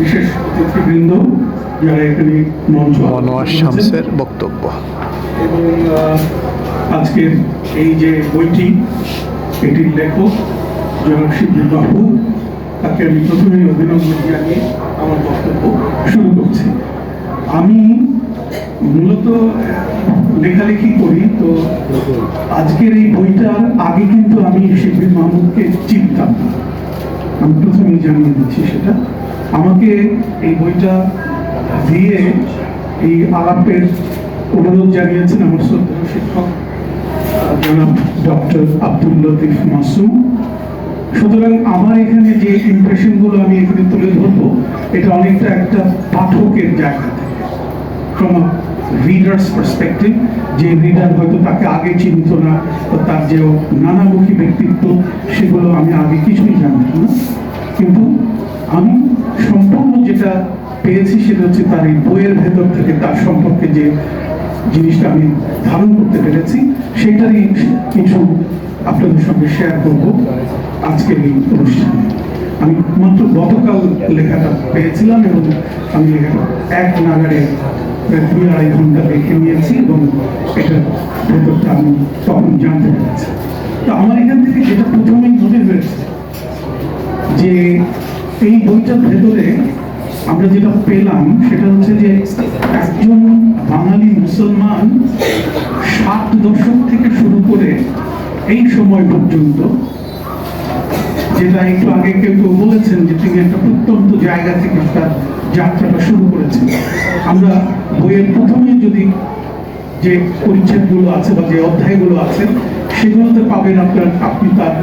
বিশেষ অতিথিবৃন্দ যারা এখানে মঞ্চ মনোয়ার শামসের বক্তব্য। এবং আজকের এই যে বইটি এটির লেখক জনাব বাবু তাকে আমি প্রথমেই অভিনন্দন জানিয়ে আমার বক্তব্য শুরু করছি। আমি মূলত লেখালেখি করি তো আজকের এই বইটার আগে কিন্তু আমি শিবলি মাহমুদকে চিনতাম আমি প্রথমেই জানিয়ে দিচ্ছি সেটা। আমাকে এই বইটা দিয়ে এই আলাপের অনুরোধ জানিয়েছেন আমার শ্রদ্ধেয় শিক্ষক জনাব ডক্টর আব্দুল লতিফ মাসুম। সুতরাং আমার এখানে যে ইমপ্রেশনগুলো আমি এখানে তুলে ধরবো, এটা অনেকটা একটা পাঠকের জায়গা থেকে। ফ্রম রিডার্স পার্সপেক্টিভ যে রিডার হয়তো তাকে আগে চিনত না তার যে নানামুখী ব্যক্তিত্ব, সেগুলো আমি আগে কিছুই জানতাম না। কিন্তু আমি যেটা পেয়েছি সেটা হচ্ছে তার এই বইয়ের ভেতর থেকে তার সম্পর্কে যে জিনিসটা আমি ধারণ করতে পেরেছি, সেটারই কিছু আপনাদের সঙ্গে শেয়ার করব আজকের এই অনুষ্ঠানে। আমি মাত্র গতকাল লেখাটা পেয়েছিলাম এবং আমি লেখাটা এক নাগারে দুই আড়াই ঘণ্টা দেখে নিয়েছি এবং এটা ভেতরটা আমি তখন জানতে পেরেছি। তো আমার এখান থেকে যেটা প্রথমেই মনে হয়েছে যে এই বইটার ভেতরে আমরা যেটা পেলাম সেটা হচ্ছে যে একজন বাঙালি মুসলমান ষাট দশক থেকে শুরু করে এই সময় পর্যন্ত, যেটা একটু আগে কেউ কেউ বলেছেন যে তিনি একটা প্রত্যন্ত জায়গা থেকে তার যাত্রাটা শুরু করেছেন। আমরা বইয়ের প্রথমে যদি যে পরিচ্ছেদগুলো আছে বা যে অধ্যায়গুলো আছে, সেগুলোতে পাবেন আপনার, আপনি তার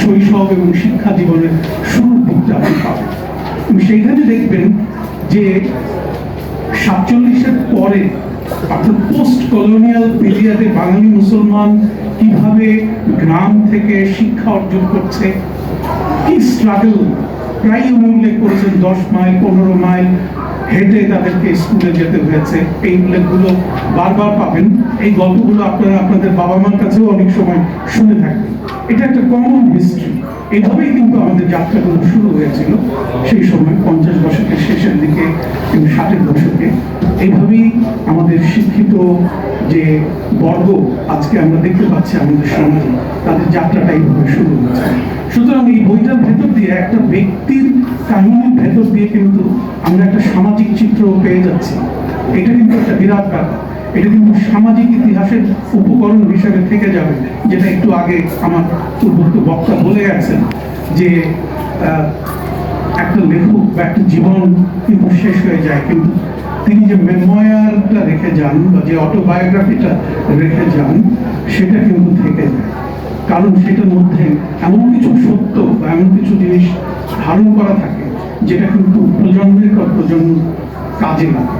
শৈশব এবং শিক্ষা জীবনের শুরুর দিকটা আপনি পাবেন। সেইখানে দেখবেন যে সাতচল্লিশের পরে, অর্থাৎ পোস্ট কলোনিয়াল পিরিয়ডে বাঙালি মুসলমান কীভাবে গ্রাম থেকে শিক্ষা অর্জন করছে, কি স্ট্রাগল প্রায় উল্লেখ করেছেন, দশ মাইল, পনেরো মাইল হেঁটে তাদেরকে স্কুলে যেতে হয়েছে। এই উল্লেখগুলো বারবার পাবেন। এই গল্পগুলো আপনারা আপনাদের বাবা মার কাছেও অনেক সময় শুনে থাকবেন। এটা একটা কমন হিস্ট্রি এইভাবেই কিন্তু আমাদের যাত্রাগুলো শুরু হয়েছিল। সেই সময় পঞ্চাশ দশকের শেষের দিকে এবং ষাটের দশকে। এইভাবেই আমাদের শিক্ষিত যে বর্গ আজকে আমরা দেখতে পাচ্ছি আমাদের সমাজে, তাদের যাত্রাটা এইভাবে শুরু হয়েছে। সুতরাং এই বইটার ভেতর দিয়ে একটা ব্যক্তির কাহিনীর ভেতর দিয়ে কিন্তু আমরা একটা সামাজিক চিত্র পেয়ে যাচ্ছি। এটা কিন্তু একটা বিরাট ব্যাপার। এটা কিন্তু সামাজিক ইতিহাসের উপকরণ হিসেবে থেকে যাবে, যেটা একটু আগে আমার পূর্বত বক্তা বলে গেছেন যে একটা লেখক বা একটা জীবন কিন্তু শেষ হয়ে যায়, কিন্তু তিনি যে মেমোয়ারটা রেখে যান বা যে অটোবায়োগ্রাফিটা রেখে যান, সেটা কিন্তু থেকে যায়। কারণ সেটার মধ্যে এমন কিছু সত্য বা এমন কিছু জিনিস ধারণ করা থাকে, যেটা কিন্তু প্রজন্মের পর প্রজন্ম কাজে লাগে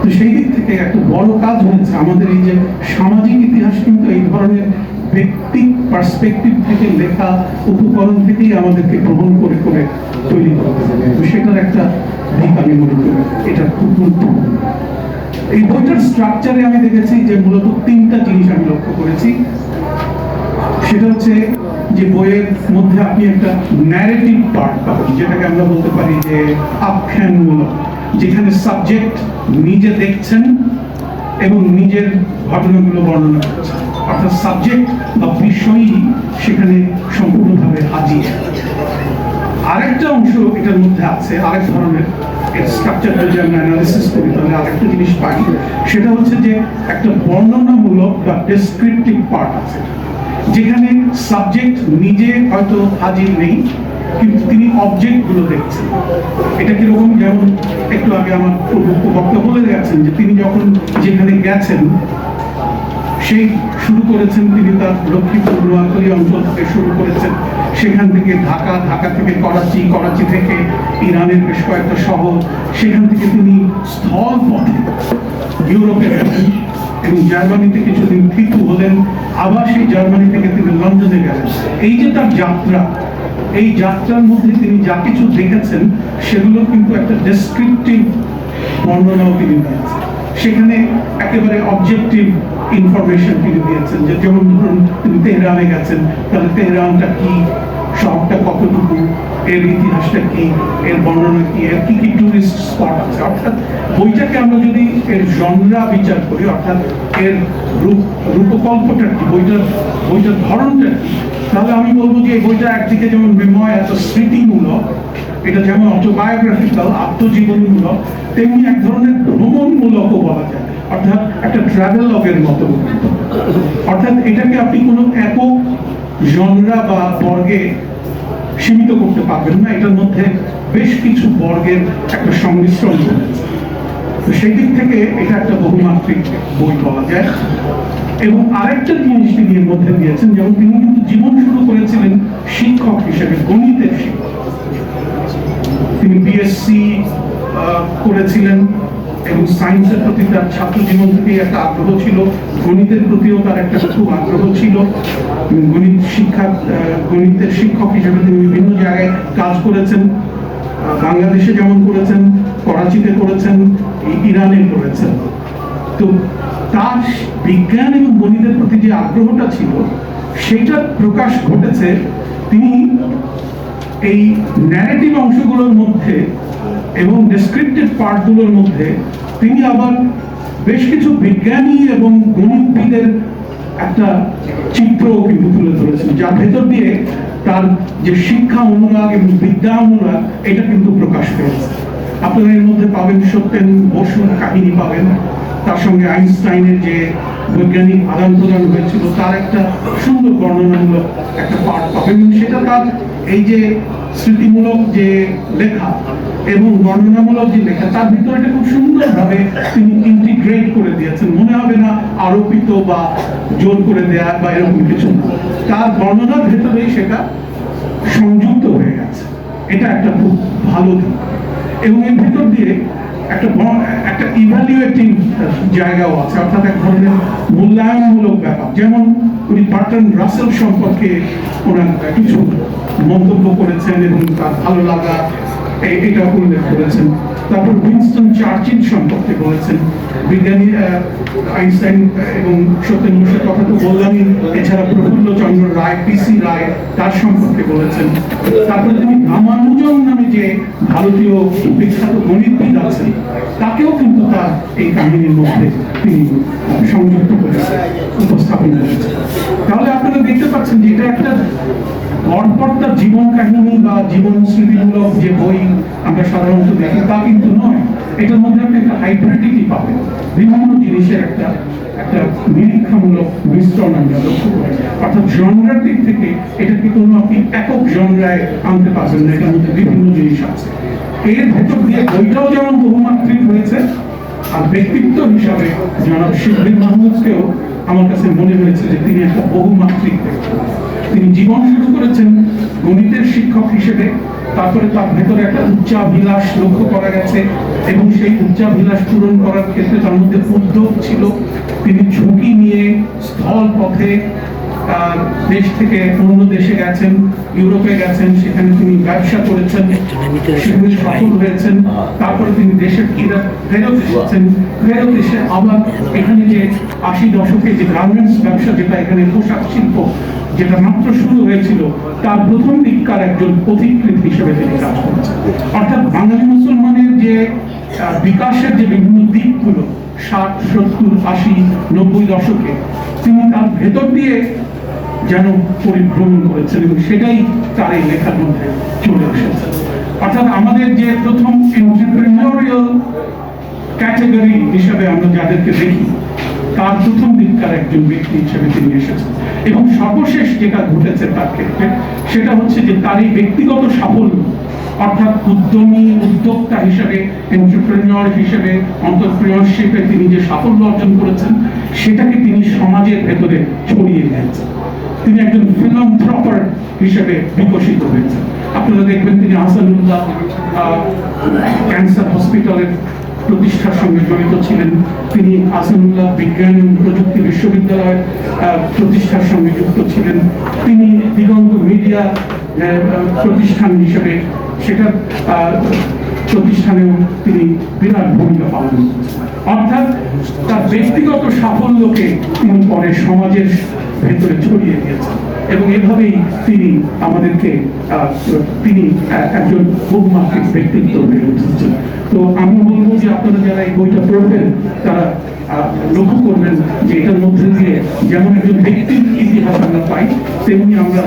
তো সেই দিক থেকে একটা বড় কাজ হয়েছে। আমাদের এই যে সামাজিক ইতিহাস কিন্তু এই ধরনের ব্যক্তিক পার্সপেক্টিভ থেকে লেখা উপকরণ থেকেই আমাদেরকে গ্রহণ করে করে তৈরি করতে সেটার একটা দিক আমি মনে করি, এটা খুব গুরুত্বপূর্ণ। এই বইটার স্ট্রাকচারে আমি দেখেছি যে মূলত তিনটা জিনিস আমি লক্ষ্য করেছি। সেটা হচ্ছে যে বইয়ের মধ্যে আপনি একটা ন্যারেটিভ পার্ট পাবেন, যেটাকে আমরা বলতে পারি যে আখ্যানমূলক। যেখানে সাবজেক্ট নিজে দেখছেন এবং নিজের ঘটনাগুলো বর্ণনা করছেন। অর্থাৎ সাবজেক্ট বা বিষয়ই সেখানে সম্পূর্ণভাবে হাজির। আরেকটা অংশ এটার মধ্যে আছে, আরেক ধরনের আরেকটা জিনিস সেটা হচ্ছে যে একটা বর্ণনামূলক বা ডেসক্রিপটিভ পার্ট আছে। যেখানে সাবজেক্ট নিজে হয়তো হাজির নেই কিন্তু তিনি অবজেক্টগুলো দেখছেন। এটা কীরকম যেমন একটু আগে আমার বক্তা বলে গেছেন যে তিনি যখন যেখানে গেছেন, সেই শুরু করেছেন তিনি তার লক্ষ্মীপুর নোয়াখালী অঞ্চল থেকে শুরু করেছেন। সেখান থেকে ঢাকা ঢাকা থেকে করাচি করাচি থেকে ইরানের বেশ কয়েকটা শহর। সেখান থেকে তিনি স্থল পথে ইউরোপে গেলেন এবং জার্মানিতে কিছুদিন থিতু হলেন। আবার সেই জার্মানি থেকে তিনি লন্ডনে গেলেন। এই যে তার যাত্রা এই যাত্রার মধ্যে তিনি যা কিছু দেখেছেন, সেগুলো কিন্তু একটা ডেসক্রিপটিভ বর্ণনাও তিনি দিয়েছেন। সেখানে একেবারে অবজেক্টিভ ইনফরমেশন তিনি দিয়েছেন যে যেমন ধরুন, তিনি তেহরানে গেছেন, তাহলে তেহরানটা কি, শহরটা কতটুকু, এর ইতিহাসটা কি, এর বর্ণনা কি, এর কি কি টুরিস্ট স্পট আছে? অর্থাৎ বইটাকে আমরা যদি এর জনরা বিচার করি, অর্থাৎ এর রূপ, রূপকল্পটা কি, বইটার বইটার ধরনটা কি তাহলে আমি বলব যে বইটা একদিকে যেমন মেময় এত স্মৃতিমূলক, এটা যেমন অটোবায়োগ্রাফিক্যাল আত্মজীবনীমূলক, তেমনি এক ধরনের ভ্রমণমূলকও বলা যায়। অর্থাৎ একটা ট্রাভেল লগের মতো অর্থাৎ এটাকে আপনি কোনো একক জনরা বা বর্গে সীমিত করতে পারবেন না। এটার মধ্যে বেশ কিছু বর্গের একটা সংমিশ্রণ রয়েছে। সেই দিক থেকে এটা একটা বহুমাত্রিক বই বলা যায়। এবং আরেকটা জিনিস তিনি এর মধ্যে দিয়েছেন, যেমন তিনি কিন্তু জীবন শুরু করেছিলেন শিক্ষক হিসেবে, গণিতের শিক্ষক। তিনি বিএসসি করেছিলেন এবং সায়েন্সের প্রতি তার ছাত্র জীবন থেকে একটা আগ্রহ ছিল। গণিতের প্রতিও তার একটা খুব আগ্রহ ছিল। গণিত শিক্ষা গণিতের শিক্ষক হিসেবে তিনি বিভিন্ন জায়গায় কাজ করেছেন। বাংলাদেশে যেমন করেছেন, করাচিতে করেছেন ইরানে করেছেন। তো তার বিজ্ঞান এবং গণিতের প্রতি যে আগ্রহটা ছিল সেটা প্রকাশ ঘটেছে। তিনি এই ন্যারেটিভ অংশগুলোর মধ্যে এবং ডেসক্রিপটিভ পার্টগুলোর মধ্যে তিনি আবার বেশ কিছু বিজ্ঞানী এবং গণিতবিদের একটা চিত্র কিন্তু তুলে ধরেছেন, যার ভেতর দিয়ে তার যে শিক্ষা অনুরাগ এবং বিদ্যা অনুরাগ, এটা কিন্তু প্রকাশ পেয়েছে। আপনারা এর মধ্যে পাবেন সত্যেন বসুর কাহিনী পাবেন। তার সঙ্গে আইনস্টাইনের যে বৈজ্ঞানিক আদান প্রদান হয়েছিল, তার একটা সুন্দর বর্ণনামূলক একটা পাঠ পাবেন। এবং সেটা তার এই যে স্মৃতিমূলক যে লেখা এবং বর্ণনামূলক যে লেখা, তার ভিতরে এটা খুব সুন্দরভাবে তিনি ইন্টিগ্রেট করে দিয়েছেন। মনে হবে না আরোপিত বা জোর করে দেয়া বা এরকম কিছু না। তার বর্ণনার ভেতরেই সেটা সংযুক্ত হয়ে গেছে। এটা একটা খুব ভালো দিক। এবং এর ভিতর দিয়ে একটা একটা ইভ্যালুয়েটিং জায়গাও আছে, অর্থাৎ এক ধরনের মূল্যায়নমূলক ব্যাপার। যেমন উনি বার্টন রাসেল সম্পর্কে ওনার কিছু মন্তব্য করেছেন এবং তার ভালো লাগা এটা উল্লেখ করেছেন। তারপর উইনস্টন চার্চিল সম্পর্কে বলেছেন। বিজ্ঞানী আইনস্টাইন এবং সত্যেন বসুর কথা তো বললামই। এছাড়া প্রফুল্ল চন্দ্র রায় পিসি রায়, তার সম্পর্কে বলেছেন। তারপরে তিনি রামানুজন নামে যে ভারতীয় বিখ্যাত গণিতবিদ আছেন, তাকেও কিন্তু তার এই কাহিনীর মধ্যে তিনি সংযুক্ত করেছেন, উপস্থাপন করেছেন। তাহলে আপনারা দেখতে পাচ্ছেন যে এটা একটা গড়পড়তার জীবন কাহিনী বা জীবন স্মৃতিমূলক যে বই আমরা সাধারণত দেখি, তা কিন্তু নয়। এটার মধ্যে আপনি একটা হাইব্রিডিটি পাবেন। বিভিন্ন জিনিসের একটা একটা নিরীক্ষামূলক মিশ্রণ আমরা লক্ষ্য করি। অর্থাৎ জনরার দিক থেকে এটাকে কোনো আপনি একক জনরায় আনতে পারবেন না, এটার মধ্যে বিভিন্ন জিনিস আছে। এর ভেতর দিয়ে বইটাও যেমন বহুমাত্রিক হয়েছে, আর ব্যক্তিত্ব হিসাবে জনাব শিবলিন মাহমুদকেও আমার কাছে মনে হয়েছে যে তিনি একটা বহুমাত্রিক ব্যক্তি। তিনি জীবন শুরু করেছেন গণিতের শিক্ষক হিসেবে। তারপরে তার ভেতরে একটা উচ্চাভিলাষ লক্ষ্য করা গেছে এবং সেই উচ্চাভিলাষ পূরণ করার ক্ষেত্রে তার মধ্যে উদ্যোগ ছিল। তিনি ঝুঁকি নিয়ে স্থল পথে দেশ থেকে অন্য দেশে গেছেন, ইউরোপে গেছেন, সেখানে তিনি ব্যবসা করেছেন সেখানে সফল হয়েছেন। তারপরে তিনি দেশে ফিরে ফেরত এসেছেন। ফেরত এসে আবার এখানে যে আশি দশকে যে গার্মেন্টস ব্যবসা, যেটা এখানে পোশাক শিল্প যেটা মাত্র শুরু হয়েছিল, তার প্রথম দিককার একজন পথিকৃত হিসেবে তিনি কাজ করছেন। অর্থাৎ বাঙালি মুসলমানের যে বিকাশের যে বিভিন্ন দিকগুলো, ষাট, সত্তর, আশি, নব্বই দশকে, তিনি তার ভেতর দিয়ে যেন পরিভ্রমণ করেছেন এবং সেটাই তার এই লেখার মধ্যে চলে এসেছে। অর্থাৎ আমাদের যে প্রথম এন্টারপ্রেনিওরিয়াল ক্যাটাগরি হিসাবে আমরা যাদেরকে দেখি তার প্রথম দিককার একজন ব্যক্তি হিসেবে তিনি এসেছেন। এবং সর্বশেষ যেটা ঘটেছে তার ক্ষেত্রে, সেটা হচ্ছে যে তার এই ব্যক্তিগত সাফল্য, অর্থাৎ উদ্যমী উদ্যোক্তা হিসেবে এন্টারপ্রেনিয়র হিসেবে তিনি যে সাফল্য অর্জন করেছেন, সেটাকে তিনি সমাজের ভেতরে ছড়িয়ে দিয়েছেন। তিনি একজন ফিলান্থ্রপার হিসেবে বিকশিত হয়েছেন। আপনারা দেখবেন তিনি আসানুল্লাহ ক্যান্সার হসপিটালের প্রতিষ্ঠার সঙ্গে জড়িত ছিলেন। তিনি আসানুল্লাহ বিজ্ঞান এবং প্রযুক্তি বিশ্ববিদ্যালয়ের আহ, প্রতিষ্ঠার সঙ্গে যুক্ত ছিলেন। তিনি দিগন্ত মিডিয়া প্রতিষ্ঠান হিসেবে আহ, প্রতিষ্ঠানেও তিনি বিরাট ভূমিকা পালন অর্থাৎ তার ব্যক্তিগত সাফল্যকে তিনি পরে সমাজের ভেতরে ছড়িয়ে দিয়েছেন। এবং এভাবেই তিনি আমাদেরকে তিনি একজন বহুমাত্রিক ব্যক্তিত্ব হয়ে উঠেছেন। তো আমি বলব যে আপনারা যারা এই বইটা পড়বেন, তারা লক্ষ্য করবেন যে এটার মধ্যে যেমন একজন ব্যক্তির ইতিহাস আমরা পাই, তেমনি আমরা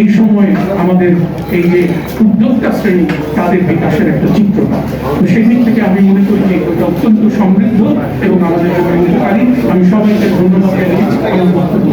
এই সময় আমাদের এই যে উদ্যোক্তা শ্রেণি, তাদের বিকাশের একটা চিত্র পাই। তো সেই দিক থেকে আমি মনে করি যে অত্যন্ত সমৃদ্ধ এবং আমাদের জন্য উপকারী আমি সবাইকে ধন্যবাদ জানাচ্ছি আমার বক্তব্য